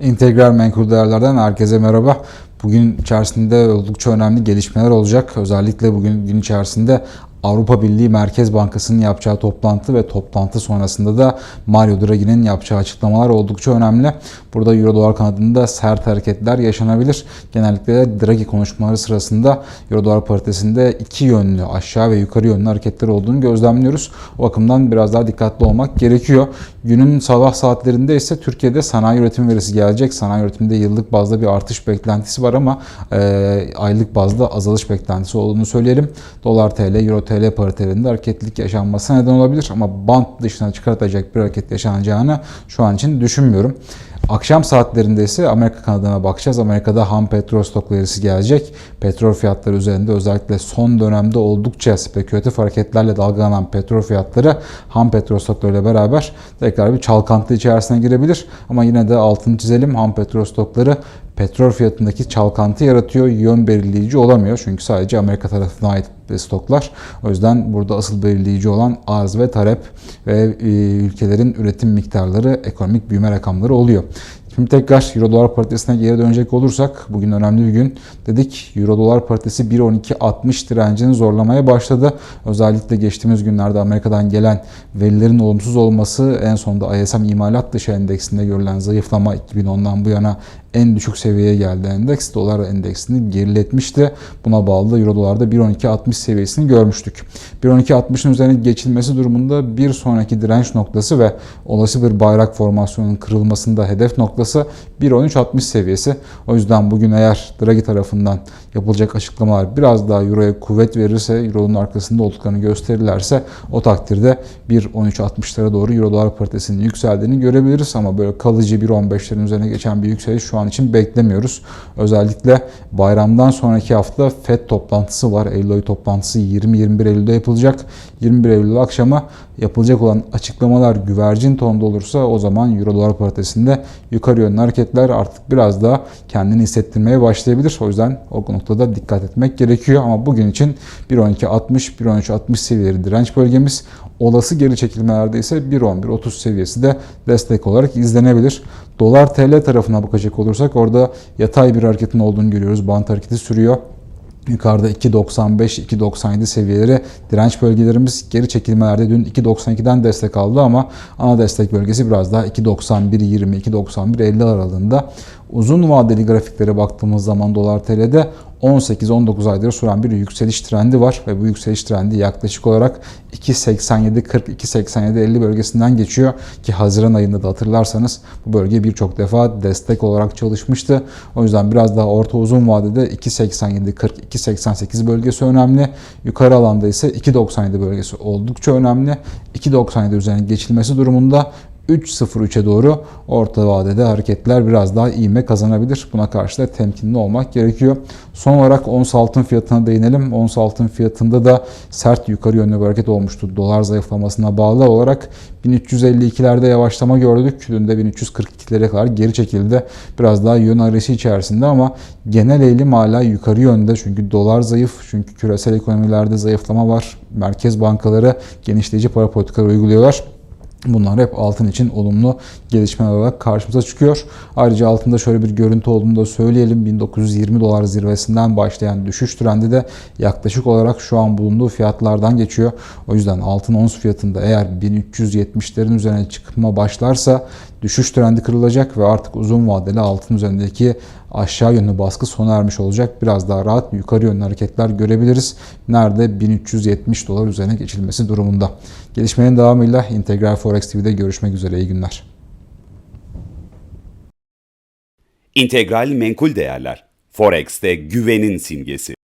İntegral menkul değerlerden herkese merhaba. Bugün içerisinde oldukça önemli gelişmeler olacak. Özellikle bugün gün içerisinde Avrupa Birliği Merkez Bankası'nın yapacağı toplantı ve toplantı sonrasında da Mario Draghi'nin yapacağı açıklamalar oldukça önemli. Burada Euro dolar kanadında sert hareketler yaşanabilir. Genellikle Draghi konuşmaları sırasında Euro dolar paritesinde iki yönlü aşağı ve yukarı yönlü hareketler olduğunu gözlemliyoruz. O bakımdan biraz daha dikkatli olmak gerekiyor. Günün sabah saatlerinde ise Türkiye'de sanayi üretim verisi gelecek. Sanayi üretiminde yıllık bazda bir artış beklentisi var ama e, aylık bazda azalış beklentisi olduğunu söyleyelim. Dolar TL, Euro TL paritelerinde hareketlilik yaşanması neden olabilir ama band dışına çıkartacak bir hareket yaşanacağını şu an için düşünmüyorum. Akşam saatlerinde ise Amerika kanadına bakacağız. Amerika'da ham petrol stok verisi gelecek. Petrol fiyatları üzerinde özellikle son dönemde oldukça spekülatif hareketlerle dalgalanan petrol fiyatları ham petrol stoklarıyla beraber tekrar bir çalkantı içerisine girebilir. Ama yine de altını çizelim ham petrol stokları petrol fiyatındaki çalkantı yaratıyor. Yön belirleyici olamıyor. Çünkü sadece Amerika tarafına ait stoklar. O yüzden burada asıl belirleyici olan arz ve talep ve e, ülkelerin üretim miktarları, ekonomik büyüme rakamları oluyor. Şimdi tekrar Euro dolar paritesine geri dönecek olursak bugün önemli bir gün dedik. Euro dolar paritesi 1.12.60 direncini zorlamaya başladı. Özellikle geçtiğimiz günlerde Amerika'dan gelen verilerin olumsuz olması en sonunda ISM imalat dışı endeksinde görülen zayıflama 2010'dan bu yana en düşük seviyeye geldi endeks. Dolar endeksini geriletmişti. Buna bağlı da Euro dolarda 1.12.60 seviyesini görmüştük. 1.12.60'ın üzerine geçilmesi durumunda bir sonraki direnç noktası ve olası bir bayrak formasyonunun kırılmasında hedef noktası 1.13.60 seviyesi. O yüzden bugün eğer Draghi tarafından yapılacak açıklamalar biraz daha Euro'ya kuvvet verirse, Euro'nun arkasında olduklarını gösterirlerse o takdirde 1.13.60'lara doğru Euro dolar paritesinin yükseldiğini görebiliriz ama böyle kalıcı 1.15'lerin üzerine geçen bir yükseliş an için beklemiyoruz. Özellikle bayramdan sonraki hafta FED toplantısı var. Eylül ayı toplantısı 20-21 Eylül'de yapılacak. 21 Eylül akşamı yapılacak olan açıklamalar güvercin tonda olursa o zaman Euro dolar paritesinde yukarı yönlü hareketler artık biraz daha kendini hissettirmeye başlayabilir. O yüzden o noktada dikkat etmek gerekiyor. Ama bugün için 1.12.60, 1.13.60 seviyeleri direnç bölgemiz. Olası geri çekilmelerde ise 1.11.30 seviyesi de destek olarak izlenebilir. Dolar TL tarafına bakacak olursak orada yatay bir hareketin olduğunu görüyoruz. Bant hareketi sürüyor. Yukarıda 2.95-2.97 seviyeleri direnç bölgelerimiz geri çekilmelerde dün 2.92'den destek aldı ama ana destek bölgesi biraz daha 2.91-20-2.91-50 aralığında. Uzun vadeli grafiklere baktığımız zaman dolar TL'de 18-19 aydır süren bir yükseliş trendi var ve bu yükseliş trendi yaklaşık olarak 2.87-40-2.87-50 bölgesinden geçiyor ki Haziran ayında da hatırlarsanız bu bölge birçok defa destek olarak çalışmıştı. O yüzden biraz daha orta uzun vadede 2.87-40-2.88 bölgesi önemli. Yukarı alanda ise 2.97 bölgesi oldukça önemli. 2.97 üzerine geçilmesi durumunda 3.03'e doğru orta vadede hareketler biraz daha iğme kazanabilir. Buna karşı da temkinli olmak gerekiyor. Son olarak ons altın fiyatına değinelim. Ons altın fiyatında da sert yukarı yönlü bir hareket olmuştu. Dolar zayıflamasına bağlı olarak 1352'lerde yavaşlama gördük. Dün de 1342'lere kadar geri çekildi. Biraz daha yön arayışı içerisinde ama genel eğilim hala yukarı yönde. Çünkü dolar zayıf. Çünkü küresel ekonomilerde zayıflama var. Merkez bankaları genişleyici para politikaları uyguluyorlar. Bunlar hep altın için olumlu gelişmeler olarak karşımıza çıkıyor. Ayrıca altında şöyle bir görüntü olduğunu da söyleyelim. 1920 dolar zirvesinden başlayan düşüş trendi de yaklaşık olarak şu an bulunduğu fiyatlardan geçiyor. O yüzden altın ons fiyatında eğer 1370'lerin üzerine çıkma başlarsa düşüş trendi kırılacak ve artık uzun vadeli altın üzerindeki aşağı yönlü baskı sona ermiş olacak. Biraz daha rahat yukarı yönlü hareketler görebiliriz. Nerede 1370 dolar üzerine geçilmesi durumunda. Gelişmenin devamıyla Integral Forex TV'de görüşmek üzere. İyi günler. İntegral menkul değerler. Forex'te güvenin simgesi.